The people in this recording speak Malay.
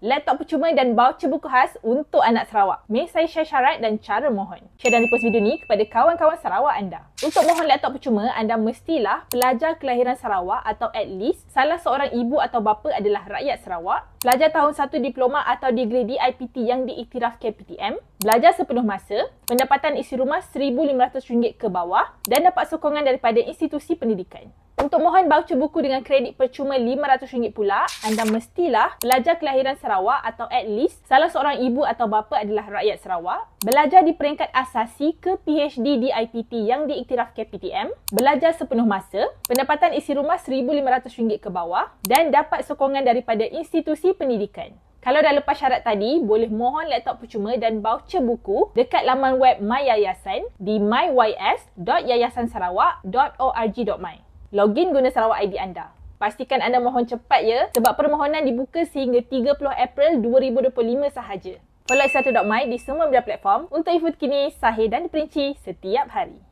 laptop percuma dan baucer buku khas untuk anak Sarawak. Mari saya share syarat dan cara mohon. Share dan repost video ni kepada kawan-kawan Sarawak anda. Untuk mohon laptop percuma, anda mestilah pelajar kelahiran Sarawak atau at least salah seorang ibu atau bapa adalah rakyat Sarawak, pelajar tahun 1 diploma atau degree di IPT yang diiktiraf KPTM, belajar sepenuh masa, pendapatan isi rumah RM1,500 ke bawah dan dapat sokongan daripada institusi pendidikan. Untuk mohon voucher buku dengan kredit percuma RM500 pula, anda mestilah pelajar kelahiran Sarawak atau at least salah seorang ibu atau bapa adalah rakyat Sarawak, belajar di peringkat asasi ke PhD di IPT yang diiktiraf KPTM, belajar sepenuh masa, pendapatan isi rumah RM1,500 ke bawah dan dapat sokongan daripada institusi pendidikan. Kalau dah lepas syarat tadi, boleh mohon laptop percuma dan voucher buku dekat laman web My Yayasan di mys.yayasansarawak.org.my login guna Sarawak ID anda. Pastikan anda mohon cepat ya sebab permohonan dibuka sehingga 30 April 2025 sahaja. Follow X1.my di semua media platform untuk info terkini, sahih dan diperinci setiap hari.